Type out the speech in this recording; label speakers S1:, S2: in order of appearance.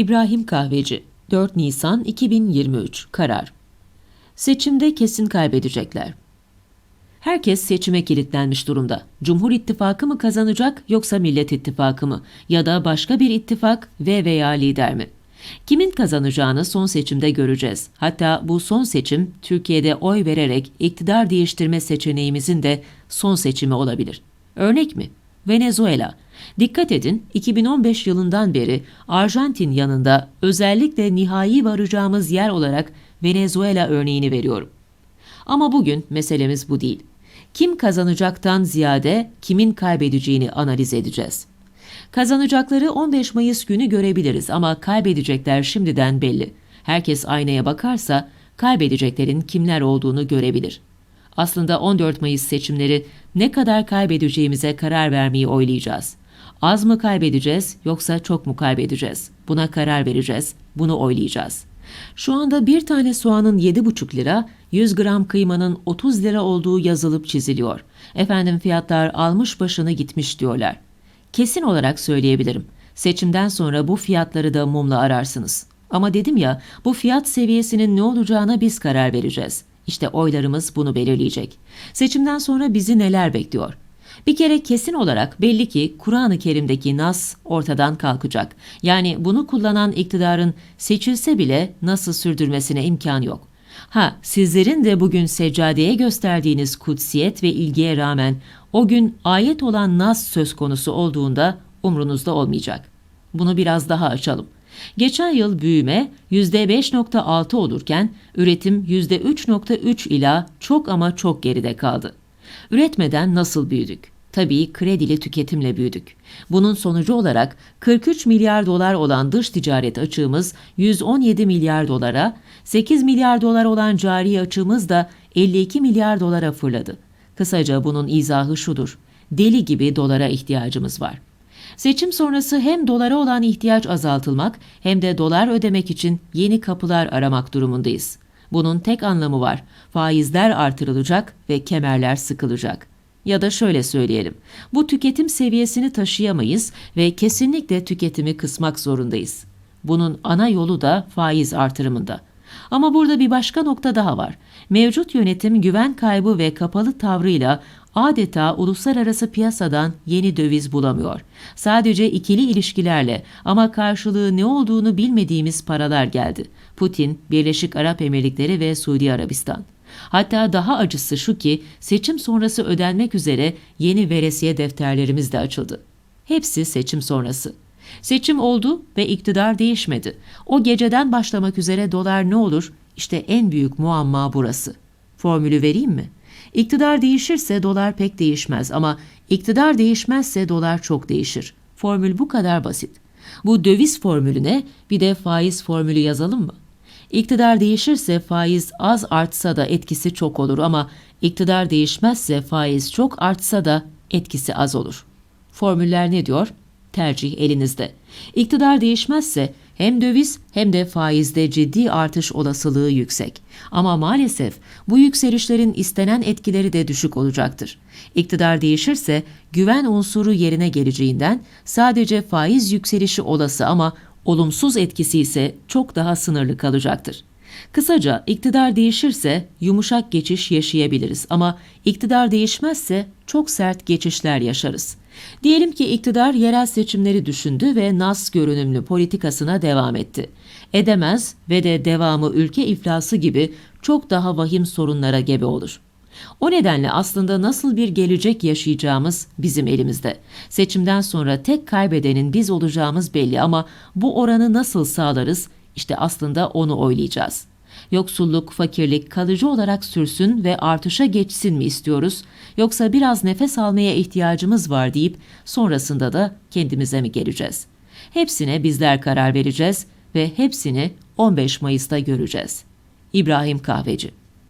S1: İbrahim Kahveci 4 Nisan 2023 Karar Seçimde kesin kaybedecekler. Herkes seçime kilitlenmiş durumda. Cumhur İttifakı mı kazanacak yoksa Millet İttifakı mı? Ya da başka bir ittifak ve veya lider mi? Kimin kazanacağını son seçimde göreceğiz. Hatta bu son seçim Türkiye'de oy vererek iktidar değiştirme seçeneğimizin de son seçimi olabilir. Örnek mi? Venezuela. Dikkat edin 2015 yılından beri Arjantin yanında özellikle nihai varacağımız yer olarak Venezuela örneğini veriyorum. Ama bugün meselemiz bu değil. Kim kazanacaktan ziyade kimin kaybedeceğini analiz edeceğiz. Kazanacakları 15 Mayıs günü görebiliriz ama kaybedecekler şimdiden belli. Herkes aynaya bakarsa kaybedeceklerin kimler olduğunu görebilir. Aslında 14 Mayıs seçimleri ne kadar kaybedeceğimize karar vermeyi oylayacağız. Az mı kaybedeceğiz yoksa çok mu kaybedeceğiz? Buna karar vereceğiz, bunu oylayacağız. Şu anda bir tane soğanın 7,5 lira, 100 gram kıymanın 30 lira olduğu yazılıp çiziliyor. Efendim fiyatlar almış başını gitmiş diyorlar. Kesin olarak söyleyebilirim. Seçimden sonra bu fiyatları da mumla ararsınız. Ama dedim ya, bu fiyat seviyesinin ne olacağına biz karar vereceğiz. İşte oylarımız bunu belirleyecek. Seçimden sonra bizi neler bekliyor? Bir kere kesin olarak belli ki Kur'an-ı Kerim'deki nas ortadan kalkacak. Yani bunu kullanan iktidarın seçilse bile nasıl sürdürmesine imkan yok. Ha, sizlerin de bugün seccadeye gösterdiğiniz kutsiyet ve ilgiye rağmen o gün ayet olan nas söz konusu olduğunda umrunuzda olmayacak. Bunu biraz daha açalım. Geçen yıl büyüme %5.6 olurken üretim %3.3 ila çok ama çok geride kaldı. Üretmeden nasıl büyüdük? Tabii kredili tüketimle büyüdük. Bunun sonucu olarak 43 milyar dolar olan dış ticaret açığımız 117 milyar dolara, 8 milyar dolar olan cari açığımız da 52 milyar dolara fırladı. Kısaca bunun izahı şudur. Deli gibi dolara ihtiyacımız var. Seçim sonrası hem dolara olan ihtiyaç azaltılmak hem de dolar ödemek için yeni kapılar aramak durumundayız. Bunun tek anlamı var. Faizler artırılacak ve kemerler sıkılacak. Ya da şöyle söyleyelim. Bu tüketim seviyesini taşıyamayız ve kesinlikle tüketimi kısmak zorundayız. Bunun ana yolu da faiz artırımında. Ama burada bir başka nokta daha var. Mevcut yönetim güven kaybı ve kapalı tavrıyla adeta uluslararası piyasadan yeni döviz bulamıyor. Sadece ikili ilişkilerle ama karşılığı ne olduğunu bilmediğimiz paralar geldi. Putin, Birleşik Arap Emirlikleri ve Suudi Arabistan. Hatta daha acısı şu ki seçim sonrası ödenmek üzere yeni veresiye defterlerimiz de açıldı. Hepsi seçim sonrası. Seçim oldu ve iktidar değişmedi. O geceden başlamak üzere dolar ne olur? İşte en büyük muamma burası. Formülü vereyim mi? İktidar değişirse dolar pek değişmez ama iktidar değişmezse dolar çok değişir. Formül bu kadar basit. Bu döviz formülüne bir de faiz formülü yazalım mı? İktidar değişirse faiz az artsa da etkisi çok olur ama iktidar değişmezse faiz çok artsa da etkisi az olur. Formüller ne diyor? Tercih elinizde. İktidar değişmezse hem döviz hem de faizde ciddi artış olasılığı yüksek. Ama maalesef bu yükselişlerin istenen etkileri de düşük olacaktır. İktidar değişirse güven unsuru yerine geleceğinden sadece faiz yükselişi olası ama olumsuz etkisi ise çok daha sınırlı kalacaktır. Kısaca iktidar değişirse yumuşak geçiş yaşayabiliriz ama iktidar değişmezse çok sert geçişler yaşarız. Diyelim ki iktidar yerel seçimleri düşündü ve nas görünümlü politikasına devam etti. Edemez ve de devamı ülke iflası gibi çok daha vahim sorunlara gebe olur. O nedenle aslında nasıl bir gelecek yaşayacağımız bizim elimizde. Seçimden sonra tek kaybedenin biz olacağımız belli ama bu oranı nasıl sağlarız? İşte aslında onu oylayacağız. Yoksulluk, fakirlik kalıcı olarak sürsün ve artışa geçsin mi istiyoruz? Yoksa biraz nefes almaya ihtiyacımız var deyip sonrasında da kendimize mi geleceğiz? Hepsine bizler karar vereceğiz ve hepsini 15 Mayıs'ta göreceğiz. İbrahim Kahveci